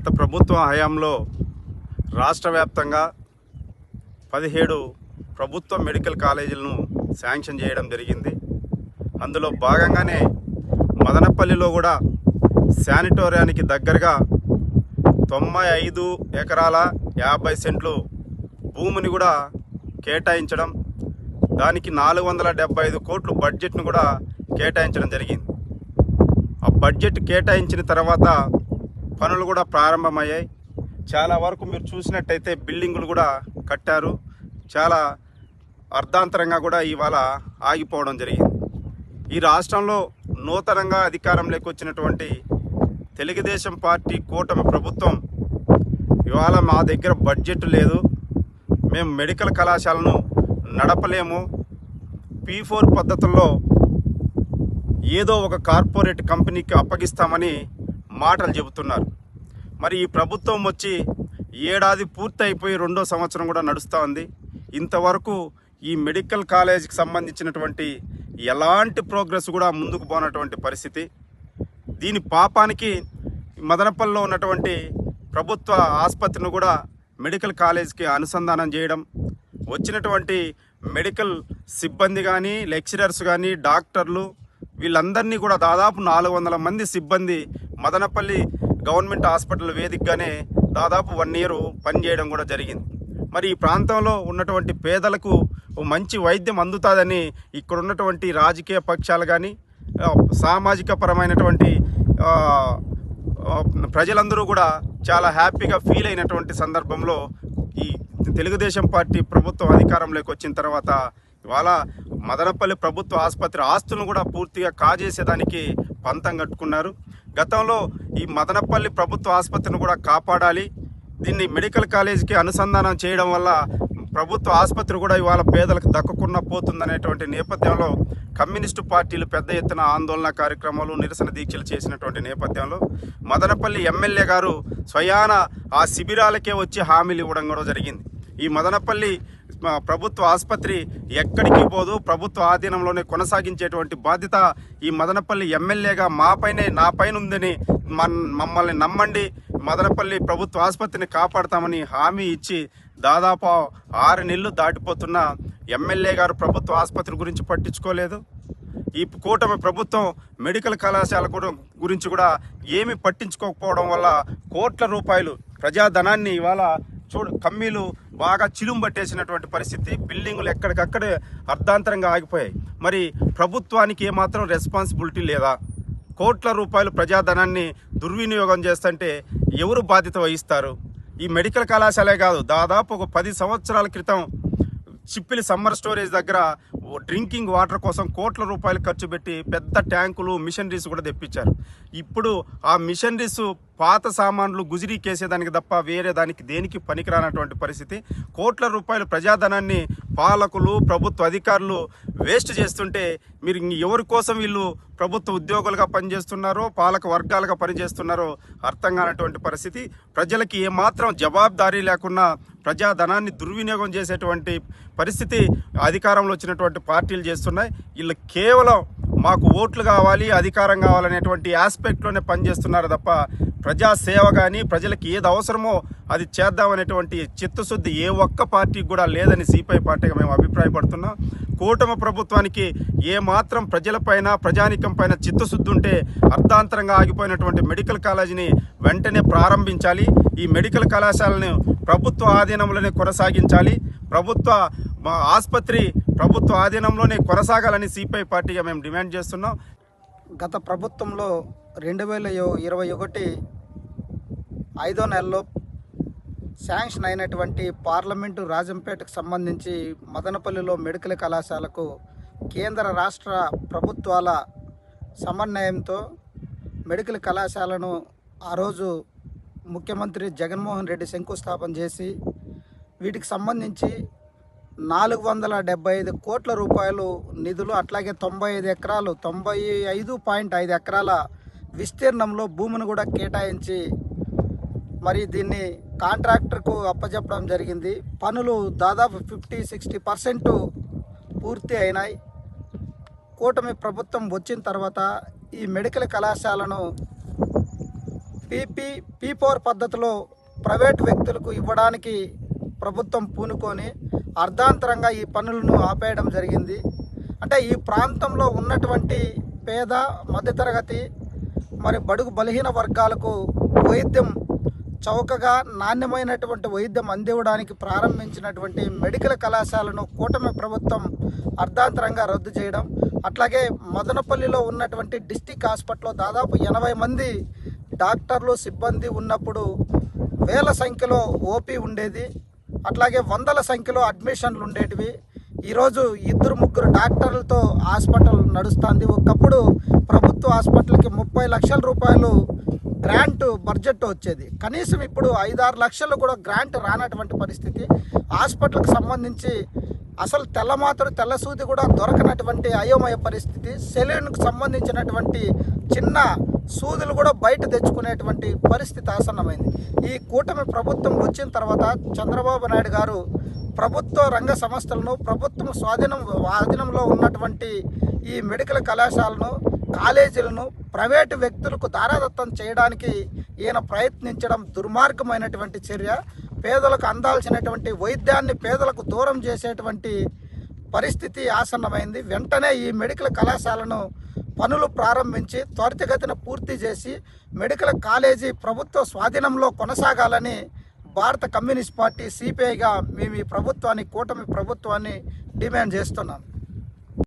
గత ప్రభుత్వ హయాంలో రాష్ట్ర వ్యాప్తంగా పదిహేడు ప్రభుత్వ మెడికల్ కాలేజీలను శాంక్షన్ చేయడం జరిగింది. అందులో భాగంగానే మదనపల్లిలో కూడా శానిటోరియానికి దగ్గరగా తొంభై ఐదు ఎకరాల యాభై సెంట్లు భూమిని కూడా కేటాయించడం దానికి నాలుగు వందల డెబ్బై ఐదు కోట్లు బడ్జెట్ను కూడా కేటాయించడం జరిగింది. ఆ బడ్జెట్ కేటాయించిన తర్వాత పనులు కూడా ప్రారంభమయ్యాయి. చాలా వరకు మీరు చూసినట్టయితే బిల్డింగులు కూడా కట్టారు. చాలా అర్ధాంతరంగా కూడా ఇవాళ ఆగిపోవడం జరిగింది. ఈ రాష్ట్రంలో నూతనంగా అధికారంలోకి వచ్చినటువంటి తెలుగుదేశం పార్టీ కూటమి ప్రభుత్వం ఇవాళ మా దగ్గర బడ్జెట్ లేదు. మేము మెడికల్ కళాశాలను నడపలేము. పీ ఫోర్ పద్ధతుల్లో ఏదో ఒక కార్పొరేట్ కంపెనీకి అప్పగిస్తామని మాటలు చెబుతున్నారు. మరి ఈ ప్రభుత్వం వచ్చి ఏడాది పూర్తయిపోయి రెండో సంవత్సరం కూడా నడుస్తూ ఉంది. ఇంతవరకు ఈ మెడికల్ కాలేజీకి సంబంధించినటువంటి ఎలాంటి ప్రోగ్రెస్ కూడా ముందుకు పోనటువంటి పరిస్థితి. దీని పాపానికి మదనపల్లిలో ఉన్నటువంటి ప్రభుత్వ ఆసుపత్రిని కూడా మెడికల్ కాలేజ్కి అనుసంధానం చేయడం వచ్చినటువంటి మెడికల్ సిబ్బంది కానీ లెక్చరర్స్ కానీ డాక్టర్లు వీళ్ళందరినీ కూడా దాదాపు నాలుగు వందల మంది సిబ్బంది మదనపల్లి గవర్నమెంట్ హాస్పిటల్ వేదికగానే దాదాపు వన్ ఇయర్ పనిచేయడం కూడా జరిగింది. మరి ఈ ప్రాంతంలో ఉన్నటువంటి పేదలకు మంచి వైద్యం అందుతుందని ఇక్కడ ఉన్నటువంటి రాజకీయ పక్షాలు కానీ సామాజిక పరమైనటువంటి ప్రజలందరూ కూడా చాలా హ్యాపీగా ఫీల్ అయినటువంటి సందర్భంలో ఈ తెలుగుదేశం పార్టీ ప్రభుత్వం అధికారంలోకి వచ్చిన తర్వాత ఇవాళ మదనపల్లి ప్రభుత్వ ఆసుపత్రి ఆస్తులను కూడా పూర్తిగా కాజేసేదానికి పంతం కట్టుకున్నారు. గతంలో ఈ మదనపల్లి ప్రభుత్వ ఆసుపత్రిని కూడా కాపాడాలి. దీన్ని మెడికల్ కాలేజీకి అనుసంధానం చేయడం వల్ల ప్రభుత్వ ఆసుపత్రి కూడా ఇవాళ పేదలకు దక్కకుండా పోతుందనేటువంటి నేపథ్యంలో కమ్యూనిస్టు పార్టీలు పెద్ద ఎత్తున ఆందోళన కార్యక్రమాలు నిరసన దీక్షలు చేసినటువంటి నేపథ్యంలో మదనపల్లి ఎమ్మెల్యే గారు స్వయాన ఆ శిబిరాలకే వచ్చి హామీలు ఇవ్వడం కూడా జరిగింది. ఈ మదనపల్లి ప్రభుత్వ ఆసుపత్రి ఎక్కడికి పోదు. ప్రభుత్వ ఆధీనంలోనే కొనసాగించేటువంటి బాధ్యత ఈ మదనపల్లి ఎమ్మెల్యేగా మాపైనే నా పైన ఉందని మన్ మమ్మల్ని నమ్మండి. మదనపల్లి ప్రభుత్వ ఆసుపత్రిని కాపాడతామని హామీ ఇచ్చి దాదాపు ఆరు నెలలు దాటిపోతున్న ఎమ్మెల్యే గారు ప్రభుత్వ ఆసుపత్రి గురించి పట్టించుకోలేదు. ఈ కూటమి ప్రభుత్వం మెడికల్ కళాశాల గురించి కూడా ఏమి పట్టించుకోకపోవడం వల్ల కోట్ల రూపాయలు ప్రజాధనాన్ని ఇవాళ చూడు కమ్మీలు బాగా చిలుం పట్టేసినటువంటి పరిస్థితి. బిల్డింగులు ఎక్కడికక్కడే అర్ధాంతరంగా ఆగిపోయాయి. మరి ప్రభుత్వానికి ఏమాత్రం రెస్పాన్సిబిలిటీ లేదా? కోట్ల రూపాయలు ప్రజాధనాన్ని దుర్వినియోగం చేస్తుంటే ఎవరు బాధ్యత వహిస్తారు? ఈ మెడికల్ కళాశాలే కాదు దాదాపు ఒక పది సంవత్సరాల క్రితం చిప్పిలి సమ్మర్ స్టోరేజ్ దగ్గర ఓ డ్రింకింగ్ వాటర్ కోసం కోట్ల రూపాయలు ఖర్చు పెట్టి పెద్ద ట్యాంకులు మిషనరీస్ కూడా తెప్పించారు. ఇప్పుడు ఆ మిషనరీస్ పాత సామాన్లు గుజిరీకేసేదానికి తప్ప వేరే దానికి దేనికి పనికిరానటువంటి పరిస్థితి. కోట్ల రూపాయలు ప్రజాధనాన్ని పాలకులు ప్రభుత్వ అధికారులు వేస్ట్ చేస్తుంటే మీరు ఎవరి కోసం వీళ్ళు ప్రభుత్వ ఉద్యోగులుగా పనిచేస్తున్నారో పాలక వర్గాలుగా పనిచేస్తున్నారో అర్థం కానటువంటి పరిస్థితి. ప్రజలకి ఏమాత్రం జవాబుదారీ లేకుండా ప్రజాధనాన్ని దుర్వినియోగం చేసేటువంటి పరిస్థితి అధికారంలో వచ్చినటువంటి పార్టీలు చేస్తున్నాయి. వీళ్ళు కేవలం మాకు ఓట్లు కావాలి అధికారం కావాలనేటువంటి ఆస్పెక్ట్లోనే పనిచేస్తున్నారు తప్ప ప్రజా సేవ కానీ ప్రజలకు ఏది అవసరమో అది చేద్దామనేటువంటి చిత్తశుద్ధి ఏ ఒక్క పార్టీకి కూడా లేదని సిపిఐ పార్టీగా మేము అభిప్రాయపడుతున్నాం. కూటమి ప్రభుత్వానికి ఏ మాత్రం ప్రజలపైన ప్రజానికం పైన చిత్తశుద్ధి ఉంటే అర్ధాంతరంగా ఆగిపోయినటువంటి మెడికల్ కాలేజీని వెంటనే ప్రారంభించాలి. ఈ మెడికల్ కళాశాలను ప్రభుత్వ ఆధీనంలోనే కొనసాగించాలి. ప్రభుత్వ ఆసుపత్రి ప్రభుత్వ ఆధీనంలోనే కొనసాగాలని సిపిఐ పార్టీగా మేము డిమాండ్ చేస్తున్నాం. గత ప్రభుత్వంలో రెండు వేల ఇరవై ఒకటి ఐదో నెలలో శాంక్షన్ అయినటువంటి పార్లమెంటు రాజంపేటకు సంబంధించి మదనపల్లిలో మెడికల్ కళాశాలకు కేంద్ర రాష్ట్ర ప్రభుత్వాల సమన్వయంతో మెడికల్ కళాశాలను ఆ రోజు ముఖ్యమంత్రి జగన్మోహన్ రెడ్డి శంకుస్థాపన చేసి వీటికి సంబంధించి నాలుగు వందల డెబ్బై ఐదు కోట్ల రూపాయలు నిధులు అట్లాగే తొంభై ఐదు ఎకరాలు తొంభై ఐదు పాయింట్ ఐదు ఎకరాల విస్తీర్ణంలో భూమిని కూడా కేటాయించి మరి దీన్ని కాంట్రాక్టర్కు అప్పచెప్పడం జరిగింది. పనులు దాదాపు ఫిఫ్టీ సిక్స్టీ పర్సెంట్ పూర్తి అయినాయి. కూటమి ప్రభుత్వం వచ్చిన తర్వాత ఈ మెడికల్ కళాశాలను పీపీ పీ ఫోర్ పద్ధతిలో ప్రైవేట్ వ్యక్తులకు ఇవ్వడానికి ప్రభుత్వం పూనుకొని అర్ధాంతరంగా ఈ పనులను ఆపేయడం జరిగింది. అంటే ఈ ప్రాంతంలో ఉన్నటువంటి పేద మధ్యతరగతి మరి బడుగు బలహీన వర్గాలకు వైద్యం చౌకగా నాణ్యమైనటువంటి వైద్యం అందివ్వడానికి ప్రారంభించినటువంటి మెడికల్ కళాశాలను కూటమి ప్రభుత్వం అర్ధాంతరంగా రద్దు చేయడం అట్లాగే మదనపల్లిలో ఉన్నటువంటి డిస్టిక్ హాస్పిటల్లో దాదాపు ఎనభై మంది డాక్టర్లు సిబ్బంది ఉన్నప్పుడు వేల సంఖ్యలో ఓపీ ఉండేది. అట్లాగే వందల సంఖ్యలో అడ్మిషన్లు ఉండేటివి. ఈరోజు ఇద్దరు ముగ్గురు డాక్టర్లతో హాస్పిటల్ నడుస్తుంది. ఒకప్పుడు ప్రభుత్వ హాస్పిటల్కి ముప్పై లక్షల రూపాయలు గ్రాంట్ బడ్జెట్ వచ్చేది. కనీసం ఇప్పుడు ఐదారు లక్షలు కూడా గ్రాంట్ రానటువంటి పరిస్థితి. హాస్పిటల్కి సంబంధించి అసలు తెల్లమాతడు తెల్ల సూది కూడా దొరకనటువంటి అయోమయ పరిస్థితి. సెలూన్కు సంబంధించినటువంటి చిన్న సూదులు కూడా బయట తెచ్చుకునేటువంటి పరిస్థితి ఆసన్నమైంది. ఈ కూటమి ప్రభుత్వం వచ్చిన తర్వాత చంద్రబాబు నాయుడు గారు ప్రభుత్వ రంగ సంస్థలను ప్రభుత్వం స్వాధీనం ఆధీనంలో ఉన్నటువంటి ఈ మెడికల్ కళాశాలను కాలేజీలను ప్రైవేటు వ్యక్తులకు దారాదత్తం చేయడానికి ఈయన ప్రయత్నించడం దుర్మార్గమైనటువంటి చర్య. పేదలకు అందాల్సినటువంటి వైద్యాన్ని పేదలకు దూరం చేసేటువంటి పరిస్థితి ఆసన్నమైంది. వెంటనే ఈ మెడికల్ కళాశాలను పనులు ప్రారంభించి త్వరితగతిన పూర్తి చేసి మెడికల్ కాలేజీ ప్రభుత్వ స్వాధీనంలో కొనసాగాలని భారత కమ్యూనిస్ట్ పార్టీ సిపిఐగా మేము ఈ ప్రభుత్వాన్ని కూటమి ప్రభుత్వాన్ని డిమాండ్ చేస్తున్నాం.